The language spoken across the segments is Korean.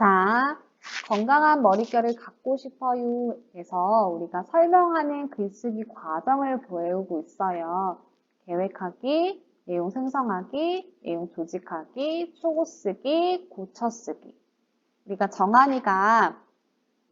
자, 건강한 머릿결을 갖고 싶어요 에서 우리가 설명하는 글쓰기 과정을 배우고 있어요. 계획하기, 내용 생성하기, 내용 조직하기, 초고 쓰기, 고쳐 쓰기. 우리가 정한이가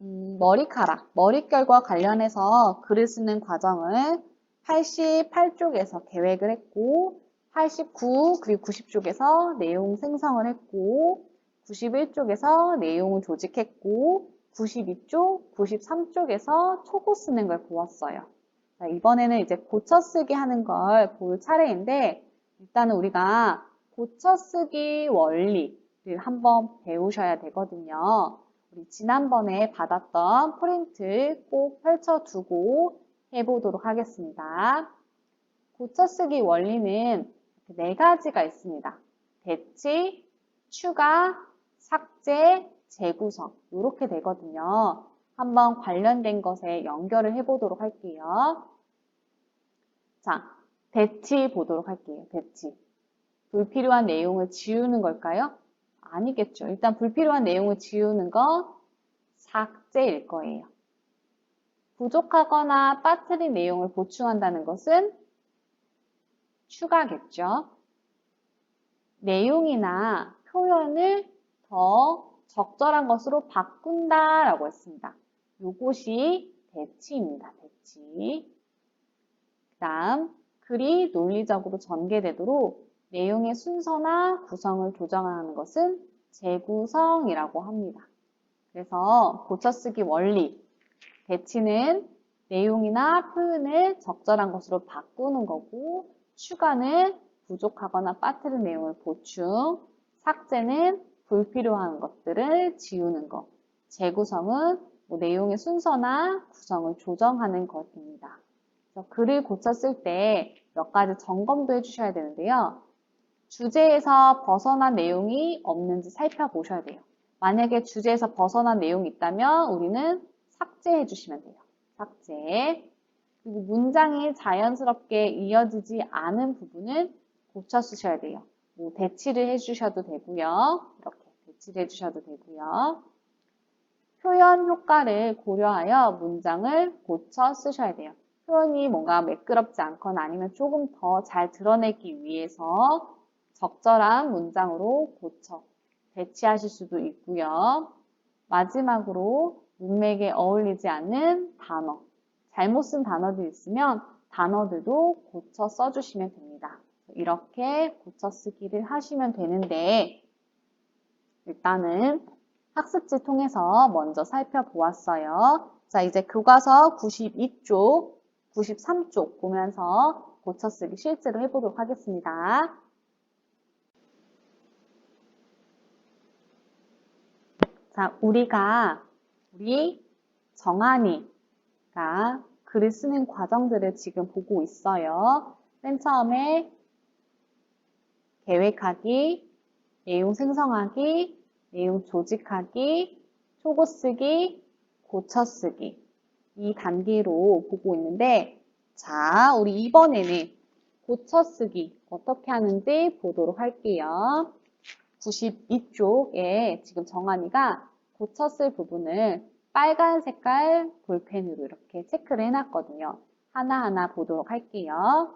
음, 머리카락, 머릿결과 관련해서 글을 쓰는 과정을 88쪽에서 계획을 했고 89 그리고 90쪽에서 내용 생성을 했고 91쪽에서 내용을 조직했고 92쪽, 93쪽에서 초고 쓰는 걸 보았어요. 자, 이번에는 이제 고쳐 쓰기 하는 걸 볼 차례인데 일단은 우리가 고쳐 쓰기 원리를 한번 배우셔야 되거든요. 우리 지난번에 받았던 프린트 꼭 펼쳐두고 해보도록 하겠습니다. 고쳐 쓰기 원리는 네 가지가 있습니다. 대치, 추가, 삭제, 재구성 이렇게 되거든요. 한번 관련된 것에 연결을 해보도록 할게요. 자, 대치 보도록 할게요. 대치. 불필요한 내용을 지우는 걸까요? 아니겠죠. 일단 불필요한 내용을 지우는 건 삭제일 거예요. 부족하거나 빠뜨린 내용을 보충한다는 것은 추가겠죠. 내용이나 표현을 더 적절한 것으로 바꾼다 라고 했습니다. 요것이 대치입니다. 대치. 그 다음 글이 논리적으로 전개되도록 내용의 순서나 구성을 조정하는 것은 재구성이라고 합니다. 그래서 고쳐쓰기 원리, 대치는 내용이나 표현을 적절한 것으로 바꾸는 거고 추가는 부족하거나 빠뜨린 내용을 보충, 삭제는 불필요한 것들을 지우는 것, 재구성은 뭐 내용의 순서나 구성을 조정하는 것입니다. 글을 고쳤을 때 몇 가지 점검도 해주셔야 되는데요. 주제에서 벗어난 내용이 없는지 살펴보셔야 돼요. 만약에 주제에서 벗어난 내용이 있다면 우리는 삭제해 주시면 돼요. 삭제. 그리고 문장이 자연스럽게 이어지지 않은 부분은 고쳐 쓰셔야 돼요. 뭐 대치를 해주셔도 되고요. 이렇게 대치를 해주셔도 되고요. 표현 효과를 고려하여 문장을 고쳐 쓰셔야 돼요. 표현이 뭔가 매끄럽지 않거나 아니면 조금 더 잘 드러내기 위해서 적절한 문장으로 고쳐 배치하실 수도 있고요. 마지막으로 문맥에 어울리지 않는 단어, 잘못 쓴 단어들이 있으면 단어들도 고쳐 써주시면 됩니다. 이렇게 고쳐 쓰기를 하시면 되는데 일단은 학습지 통해서 먼저 살펴보았어요. 자, 이제 교과서 92쪽, 93쪽 보면서 고쳐 쓰기 실제로 해보도록 하겠습니다. 자, 우리가 우리 정한이가 글을 쓰는 과정들을 지금 보고 있어요. 맨 처음에 계획하기, 내용 생성하기, 내용 조직하기, 초고 쓰기, 고쳐 쓰기 이 단계로 보고 있는데 자, 우리 이번에는 고쳐 쓰기 어떻게 하는지 보도록 할게요. 92쪽에 지금 정한이가 고쳤을 부분을 빨간 색깔 볼펜으로 이렇게 체크를 해놨거든요. 하나하나 보도록 할게요.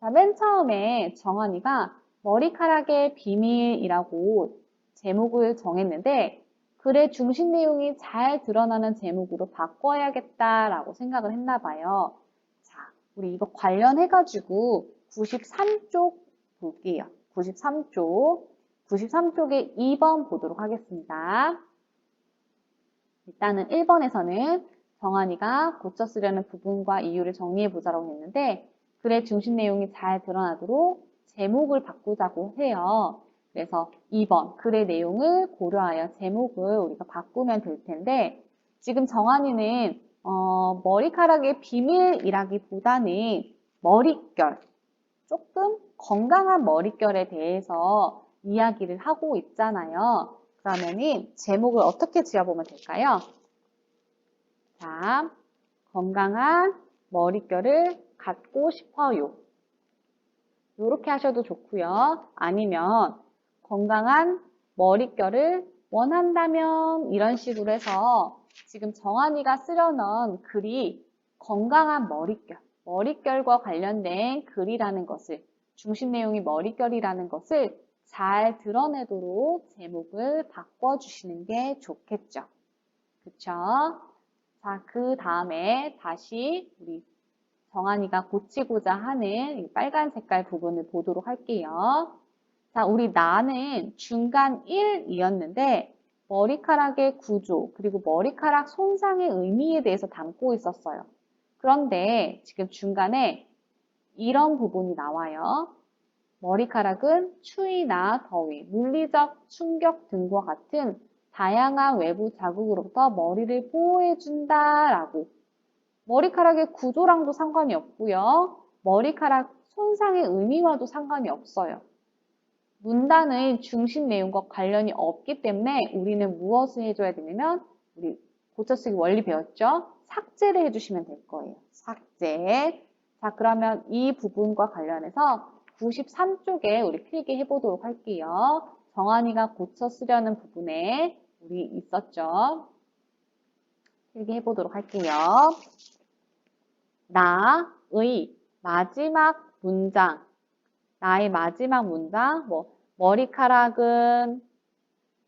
자, 맨 처음에 정한이가 머리카락의 비밀이라고 제목을 정했는데 글의 중심 내용이 잘 드러나는 제목으로 바꿔야겠다라고 생각을 했나 봐요. 자, 우리 이거 관련해가지고 93쪽 볼게요. 93쪽. 93쪽에 2번 보도록 하겠습니다. 일단은 1번에서는 정한이가 고쳐 쓰려는 부분과 이유를 정리해보자라고 했는데 글의 중심 내용이 잘 드러나도록 제목을 바꾸자고 해요. 그래서 2번 글의 내용을 고려하여 제목을 우리가 바꾸면 될 텐데 지금 정한이는 어, 머리카락의 비밀이라기보다는 머릿결 조금 건강한 머릿결에 대해서 이야기를 하고 있잖아요. 그러면은 제목을 어떻게 지어보면 될까요? 자, 건강한 머릿결을 갖고 싶어요. 이렇게 하셔도 좋고요. 아니면 건강한 머릿결을 원한다면 이런 식으로 해서 지금 정한이가 쓰려는 글이 건강한 머릿결, 머릿결과 관련된 글이라는 것을 중심 내용이 머릿결이라는 것을 잘 드러내도록 제목을 바꿔주시는 게 좋겠죠. 그쵸? 자, 그 다음에 다시 우리 정한이가 고치고자 하는 이 빨간 색깔 부분을 보도록 할게요. 자, 우리 나는 중간 1이었는데 머리카락의 구조 그리고 머리카락 손상의 의미에 대해서 담고 있었어요. 그런데 지금 중간에 이런 부분이 나와요. 머리카락은 추위나 더위, 물리적 충격 등과 같은 다양한 외부 자극으로부터 머리를 보호해준다라고. 머리카락의 구조랑도 상관이 없고요. 머리카락 손상의 의미와도 상관이 없어요. 문단의 중심 내용과 관련이 없기 때문에 우리는 무엇을 해줘야 되냐면 우리 고쳐쓰기 원리 배웠죠? 삭제를 해주시면 될 거예요. 삭제. 자, 그러면 이 부분과 관련해서 93쪽에 우리 필기 해 보도록 할게요. 정한이가 고쳐 쓰려는 부분에 우리 있었죠. 필기 해 보도록 할게요. 나의 마지막 문장. 나의 마지막 문장. 뭐, 머리카락은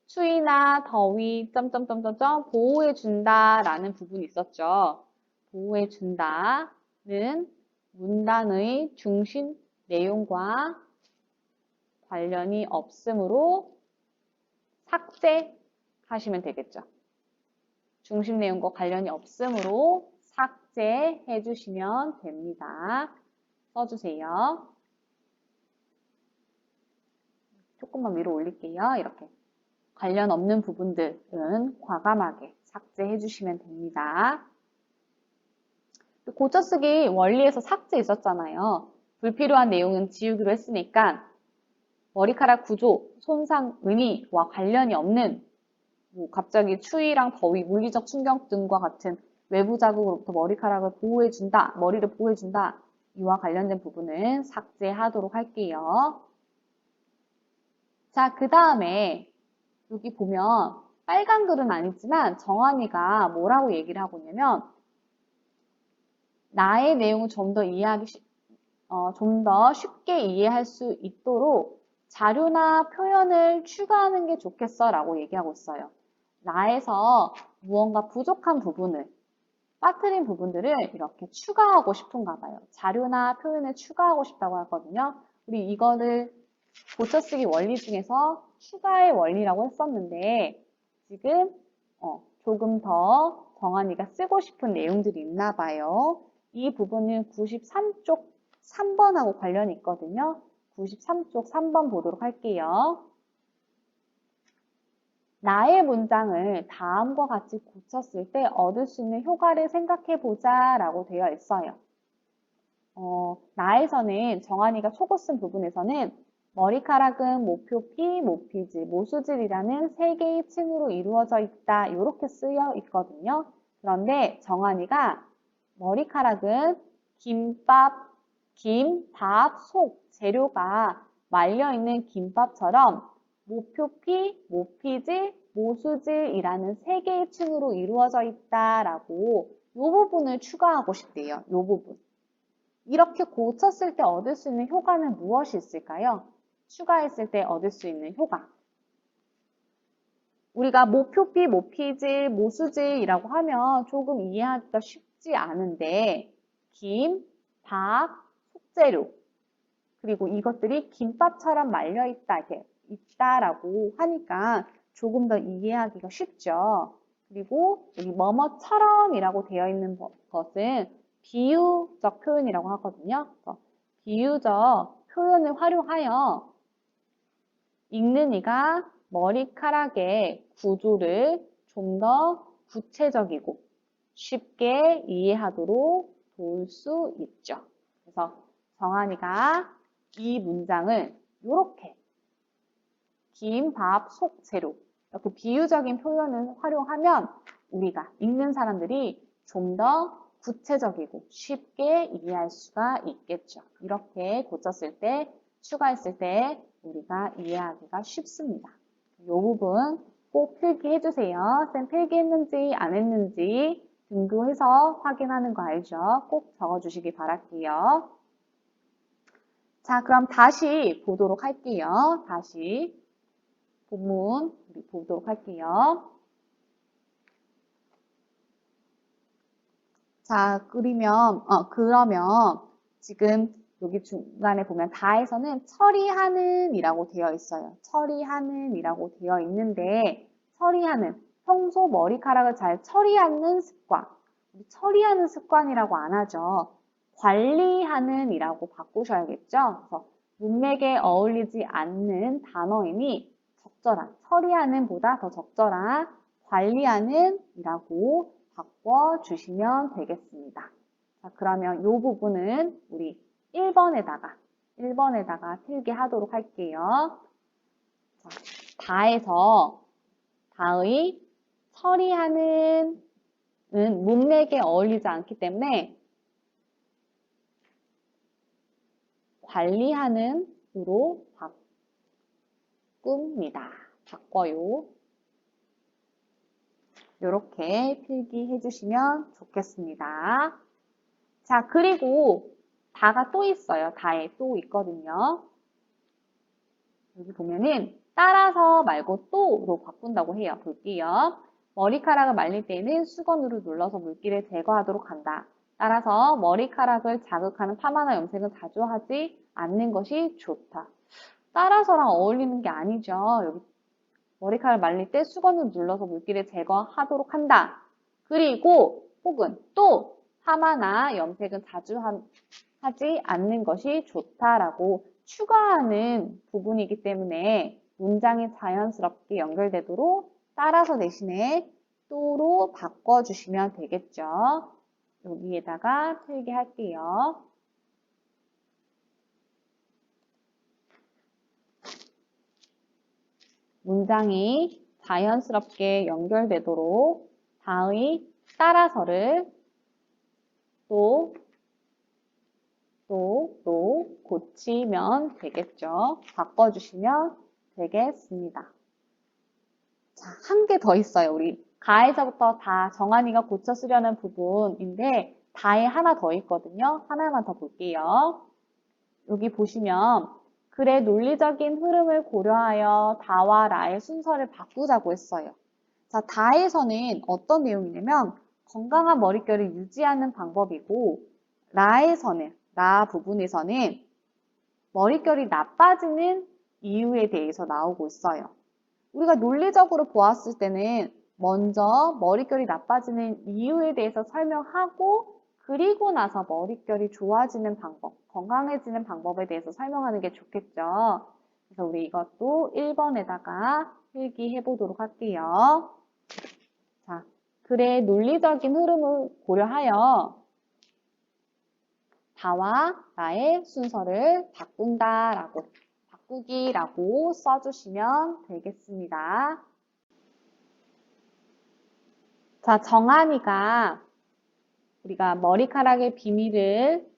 추위나 더위, 점점점점점 보호해 준다 라는 부분이 있었죠. 보호해 준다는 문단의 중심 내용과 관련이 없으므로 삭제하시면 되겠죠. 중심 내용과 관련이 없으므로 삭제해 주시면 됩니다. 써주세요. 조금만 위로 올릴게요. 이렇게. 관련 없는 부분들은 과감하게 삭제해 주시면 됩니다. 고쳐쓰기 원리에서 삭제 있었잖아요. 불필요한 내용은 지우기로 했으니까 머리카락 구조, 손상, 의미와 관련이 없는 뭐 갑자기 추위랑 더위, 물리적 충격 등과 같은 외부 자극으로부터 머리카락을 보호해준다, 머리를 보호해준다 이와 관련된 부분은 삭제하도록 할게요. 자, 그 다음에 여기 보면 빨간 글은 아니지만 정한이가 뭐라고 얘기를 하고 있냐면 나의 내용을 좀 더 이해하기 어, 좀 더 쉽게 이해할 수 있도록 자료나 표현을 추가하는 게 좋겠어 라고 얘기하고 있어요. 나에서 무언가 부족한 부분을 빠뜨린 부분들을 이렇게 추가하고 싶은가 봐요. 자료나 표현을 추가하고 싶다고 하거든요. 우리 이거를 고쳐쓰기 원리 중에서 추가의 원리라고 했었는데 지금 어, 조금 더 정한이가 쓰고 싶은 내용들이 있나 봐요. 이 부분은 93쪽 3번하고 관련이 있거든요. 93쪽 3번 보도록 할게요. 나의 문장을 다음과 같이 고쳤을 때 얻을 수 있는 효과를 생각해 보자 라고 되어 있어요. 어, 나에서는 정한이가 초고 쓴 부분에서는 머리카락은 모표피, 모피질, 모수질이라는 세 개의 층으로 이루어져 있다 이렇게 쓰여 있거든요. 그런데 정한이가 머리카락은 김밥, 김, 밥, 속 재료가 말려 있는 김밥처럼 모표피, 모피질, 모수질이라는 세 개의 층으로 이루어져 있다라고 이 부분을 추가하고 싶대요. 이 부분. 이렇게 고쳤을 때 얻을 수 있는 효과는 무엇이 있을까요? 추가했을 때 얻을 수 있는 효과. 우리가 모표피, 모피질, 모수질이라고 하면 조금 이해하기가 쉽지 않은데 김, 밥, 속재료 그리고 이것들이 김밥처럼 말려 있다 이렇게 있다라고 하니까 조금 더 이해하기가 쉽죠. 그리고 여기 뭐뭐처럼이라고 되어 있는 것은 비유적 표현이라고 하거든요. 비유적 표현을 활용하여 읽는 이가 머리카락의 구조를 좀 더 구체적이고 쉽게 이해하도록 도울 수 있죠. 그래서 정한이가 이 문장을 이렇게 김, 밥, 속, 재료 이렇게 비유적인 표현을 활용하면 우리가 읽는 사람들이 좀 더 구체적이고 쉽게 이해할 수가 있겠죠. 이렇게 고쳤을 때, 추가했을 때 우리가 이해하기가 쉽습니다. 이 부분 꼭 필기해주세요. 쌤 필기했는지 안 했는지 등교해서 확인하는 거 알죠? 꼭 적어주시기 바랄게요. 자, 그럼 다시 보도록 할게요. 다시 본문 우리 보도록 할게요. 자, 그리면, 어, 그러면 지금 여기 중간에 보면 다에서는 처리하는 이라고 되어 있어요. 처리하는 이라고 되어 있는데 처리하는 평소 머리카락을 잘 처리하는 습관 처리하는 습관이라고 안 하죠. 관리하는 이라고 바꾸셔야겠죠. 그래서 문맥에 어울리지 않는 단어이니 적절한 처리하는 보다 더 적절한 관리하는 이라고 바꿔주시면 되겠습니다. 자, 그러면 이 부분은 우리 1번에다가 1번에다가 필기 하도록 할게요. 자, 다에서 다의 처리하는 은 문맥에 어울리지 않기 때문에 관리하는 으로 바 꿉니다. 바꿔요. 이렇게 필기해 주시면 좋겠습니다. 자, 그리고 다가 또 있어요. 다에 또 있거든요. 여기 보면은 따라서 말고 또로 바꾼다고 해요. 볼게요. 머리카락을 말릴 때는 수건으로 눌러서 물기를 제거하도록 한다. 따라서 머리카락을 자극하는 파마나 염색은 자주 하지 않는 것이 좋다. 따라서랑 어울리는 게 아니죠. 여기 머리카락을 말릴 때 수건을 눌러서 물기를 제거하도록 한다. 그리고 혹은 또 파마나 염색은 자주 한, 하지 않는 것이 좋다라고 추가하는 부분이기 때문에 문장이 자연스럽게 연결되도록 따라서 대신에 또로 바꿔주시면 되겠죠. 여기에다가 필기할게요. 문장이 자연스럽게 연결되도록 다의 따라서를 또, 또, 또 고치면 되겠죠. 바꿔주시면 되겠습니다. 자, 한 개 더 있어요. 우리 가에서부터 다 정한이가 고쳐 쓰려는 부분인데 다에 하나 더 있거든요. 하나만 더 볼게요. 여기 보시면 글의 논리적인 흐름을 고려하여 다와 라의 순서를 바꾸자고 했어요. 자, 다에서는 어떤 내용이냐면 건강한 머릿결을 유지하는 방법이고 라에서는 라 부분에서는 머릿결이 나빠지는 이유에 대해서 나오고 있어요. 우리가 논리적으로 보았을 때는 먼저 머릿결이 나빠지는 이유에 대해서 설명하고 그리고 나서 머릿결이 좋아지는 방법, 건강해지는 방법에 대해서 설명하는 게 좋겠죠. 그래서 우리 이것도 1번에다가 필기해 보도록 할게요. 자, 글의 논리적인 흐름을 고려하여 다와 나의 순서를 바꾼다라고 바꾸기라고 써주시면 되겠습니다. 자, 정한이가 우리가 머리카락의 비밀을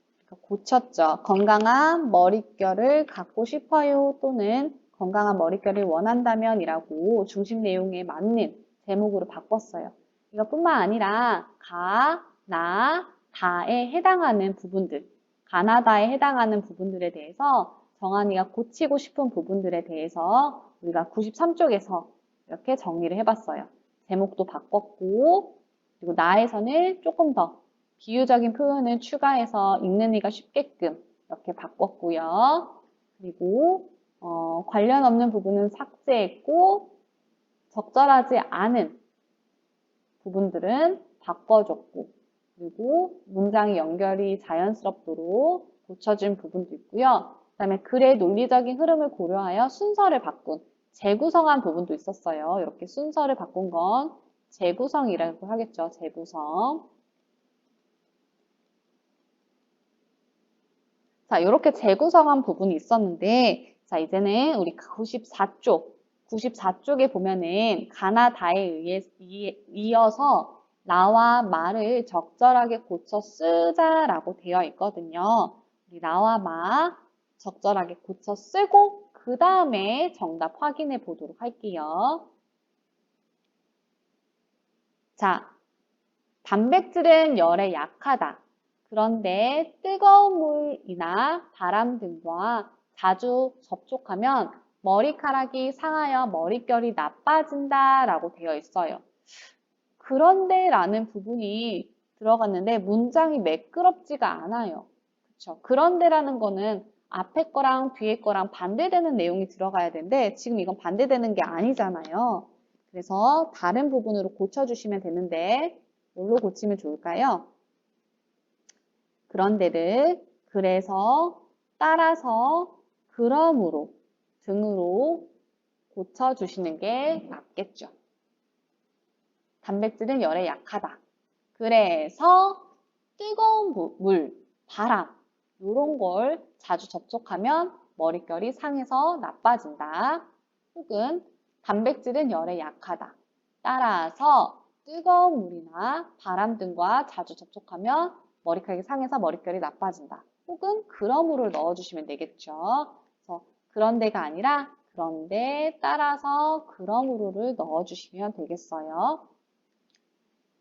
고쳤죠. 건강한 머릿결을 갖고 싶어요 또는 건강한 머릿결을 원한다면 이라고 중심 내용에 맞는 제목으로 바꿨어요. 이것뿐만 아니라 가, 나, 다에 해당하는 부분들, 가나다에 해당하는 부분들에 대해서 정한이가 고치고 싶은 부분들에 대해서 우리가 93쪽에서 이렇게 정리를 해봤어요. 제목도 바꿨고 그리고 나에서는 조금 더 비유적인 표현을 추가해서 읽는 이가 쉽게끔 이렇게 바꿨고요. 그리고 어, 관련 없는 부분은 삭제했고 적절하지 않은 부분들은 바꿔줬고 그리고 문장의 연결이 자연스럽도록 고쳐진 부분도 있고요. 그 다음에 글의 논리적인 흐름을 고려하여 순서를 바꾼 재구성한 부분도 있었어요. 이렇게 순서를 바꾼 건 재구성이라고 하겠죠. 재구성. 자, 이렇게 재구성한 부분이 있었는데, 자, 이제는 우리 94쪽, 94쪽에 보면은 가나다에 의해, 이어서 나와 말을 적절하게 고쳐 쓰자라고 되어 있거든요. 우리 나와 마 적절하게 고쳐 쓰고 그 다음에 정답 확인해 보도록 할게요. 자, 단백질은 열에 약하다. 그런데 뜨거운 물이나 바람 등과 자주 접촉하면 머리카락이 상하여 머릿결이 나빠진다 라고 되어 있어요. 그런데 라는 부분이 들어갔는데 문장이 매끄럽지가 않아요. 그쵸? 그런데 라는 거는 앞에 거랑 뒤에 거랑 반대되는 내용이 들어가야 되는데 지금 이건 반대되는 게 아니잖아요. 그래서 다른 부분으로 고쳐주시면 되는데 뭘로 고치면 좋을까요? 그런 데를 그래서 따라서 그러므로 등으로 고쳐주시는 게 맞겠죠. 단백질은 열에 약하다. 그래서 뜨거운 무- 물, 바람 이런 걸 자주 접촉하면 머릿결이 상해서 나빠진다. 혹은 단백질은 열에 약하다. 따라서 뜨거운 물이나 바람 등과 자주 접촉하면 머리카락이 상해서 머릿결이 나빠진다. 혹은 그러므로 넣어주시면 되겠죠. 그래서 그런데가 아니라 그런데 따라서 그러므로를 넣어주시면 되겠어요.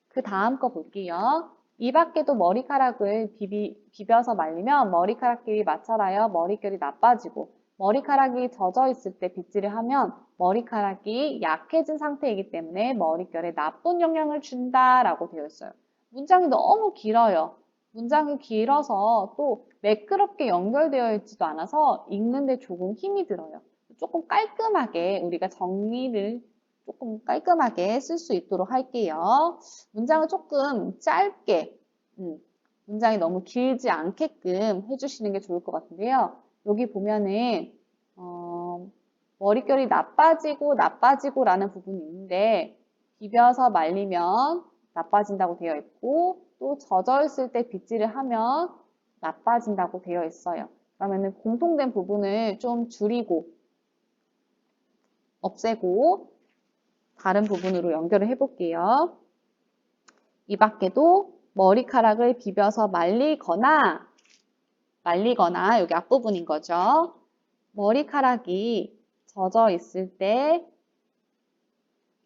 그 다음 거 볼게요. 이 밖에도 머리카락을 비비, 비벼서 말리면 머리카락끼리 마찰하여 머릿결이 나빠지고 머리카락이 젖어 있을 때 빗질을 하면 머리카락이 약해진 상태이기 때문에 머릿결에 나쁜 영향을 준다라고 되어 있어요. 문장이 너무 길어요. 문장이 길어서 또 매끄럽게 연결되어 있지도 않아서 읽는데 조금 힘이 들어요. 조금 깔끔하게 우리가 정리를 조금 깔끔하게 쓸 수 있도록 할게요. 문장을 조금 짧게, 음, 문장이 너무 길지 않게끔 해주시는 게 좋을 것 같은데요. 여기 보면은, 어, 머릿결이 나빠지고 나빠지고 라는 부분이 있는데, 비벼서 말리면 나빠진다고 되어 있고, 또 젖어 있을 때 빗질을 하면 나빠진다고 되어 있어요. 그러면은 공통된 부분을 좀 줄이고, 없애고, 다른 부분으로 연결을 해볼게요. 이 밖에도 머리카락을 비벼서 말리거나 말리거나 여기 앞부분인 거죠. 머리카락이 젖어 있을 때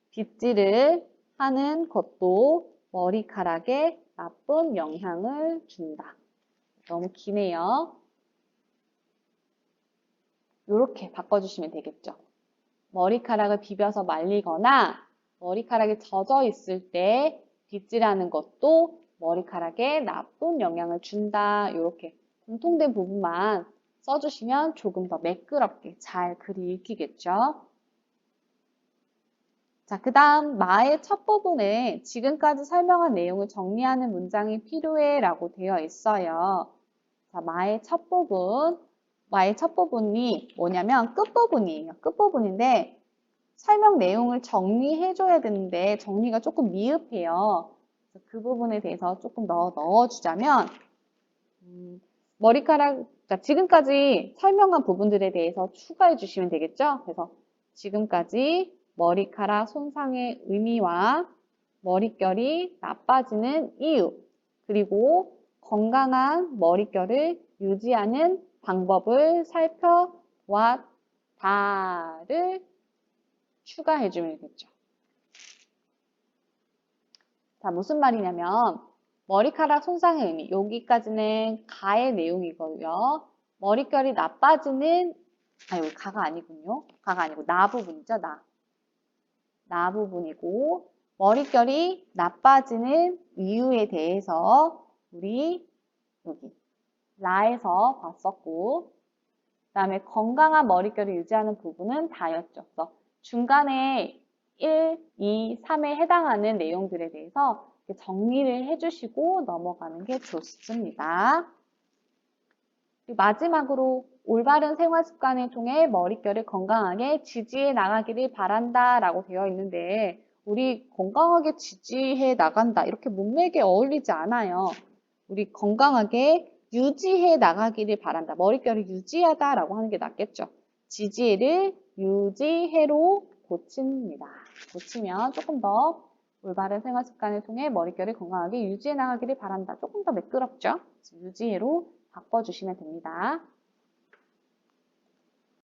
빗질을 하는 것도 머리카락에 나쁜 영향을 준다. 너무 기네요. 이렇게 바꿔주시면 되겠죠. 머리카락을 비벼서 말리거나 머리카락이 젖어 있을 때 빗질하는 것도 머리카락에 나쁜 영향을 준다. 이렇게 공통된 부분만 써주시면 조금 더 매끄럽게 잘 글이 읽히겠죠. 자, 그 다음 마의 첫 부분에 지금까지 설명한 내용을 정리하는 문장이 필요해 라고 되어 있어요. 자, 마의 첫 부분, 마의 첫 부분이 뭐냐면 끝부분이에요. 끝부분인데 설명 내용을 정리해줘야 되는데 정리가 조금 미흡해요. 그 부분에 대해서 조금 더 넣어주자면 음, 머리카락 자, 지금까지 설명한 부분들에 대해서 추가해 주시면 되겠죠? 그래서 지금까지 머리카락 손상의 의미와 머릿결이 나빠지는 이유 그리고 건강한 머릿결을 유지하는 방법을 살펴보았다를 추가해 주면 되겠죠. 자, 무슨 말이냐면 머리카락 손상의 의미 여기까지는 가의 내용이고요. 머릿결이 나빠지는 아 여기 가가 아니군요. 가가 아니고 나 부분이죠. 나. 나 부분이고 머릿결이 나빠지는 이유에 대해서 우리 여기 라에서 봤었고 그 다음에 건강한 머릿결을 유지하는 부분은 다였죠. 중간에 1, 2, 3에 해당하는 내용들에 대해서 정리를 해주시고 넘어가는 게 좋습니다. 마지막으로 올바른 생활 습관을 통해 머릿결을 건강하게 지지해 나가기를 바란다 라고 되어 있는데 우리 건강하게 지지해 나간다 이렇게 몸매게 어울리지 않아요. 우리 건강하게 유지해 나가기를 바란다. 머릿결을 유지하다 라고 하는 게 낫겠죠. 지지해를 유지해로 고칩니다. 고치면 조금 더 올바른 생활 습관을 통해 머릿결을 건강하게 유지해 나가기를 바란다. 조금 더 매끄럽죠? 유지해로 바꿔주시면 됩니다.